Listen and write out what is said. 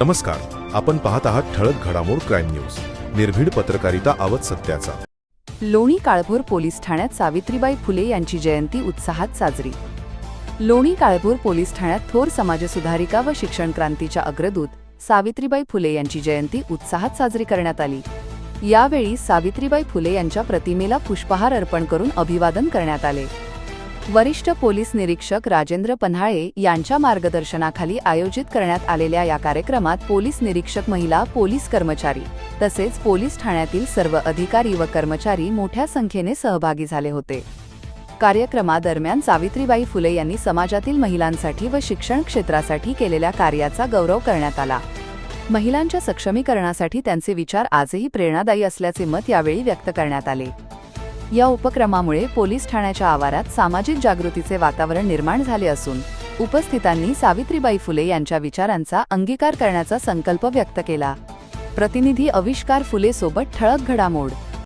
नमस्कार आपण पाहत आहात ठळक घडामोड क्राईम न्यूज. निर्भीड पत्रकारिता आवत सत्याचा. लोणी काळभोर पोलीस ठाण्यात सावित्रीबाई फुले यांची जयंती उत्साहात साजरी. लोणी काळभोर पोलीस ठाण्यात थोर समाजसुधारिका व शिक्षण क्रांतीच्या अग्रदूत सावित्रीबाई फुले यांची जयंती उत्साहात साजरी करण्यात आली. यावेळी सावित्रीबाई फुले यांच्या प्रतिमेला पुष्पहार अर्पण करून अभिवादन करण्यात आले. वरिष्ठ पोलीस निरीक्षक राजेंद्र पन्हाळे यांच्या मार्गदर्शनाखाली आयोजित करण्यात आलेल्या या कार्यक्रमात पोलीस निरीक्षक महिला पोलीस कर्मचारी तसेच पोलीस ठाण्यातील सर्व अधिकारी व कर्मचारी मोठ्या संख्येने सहभागी झाले होते. कार्यक्रमादरम्यान सावित्रीबाई फुले यांनी समाजातील महिलांसाठी व शिक्षण क्षेत्रासाठी केलेल्या कार्याचा गौरव करण्यात आला. महिलांच्या सक्षमीकरणासाठी त्यांचे विचार आजही प्रेरणादायी असल्याचे मत यावेळी व्यक्त करण्यात आले. या उपक्रमामुळे पोलीस ठाण्याच्या आवारात सामाजिक जागृतीचे वातावरण निर्माण झाले असून उपस्थितांनी सावित्रीबाई फुले यांच्या विचारांचा अंगीकार करण्याचा संकल्प व्यक्त केला. प्रतिनिधी अविष्कार फुले सोबत ठळक घडामोड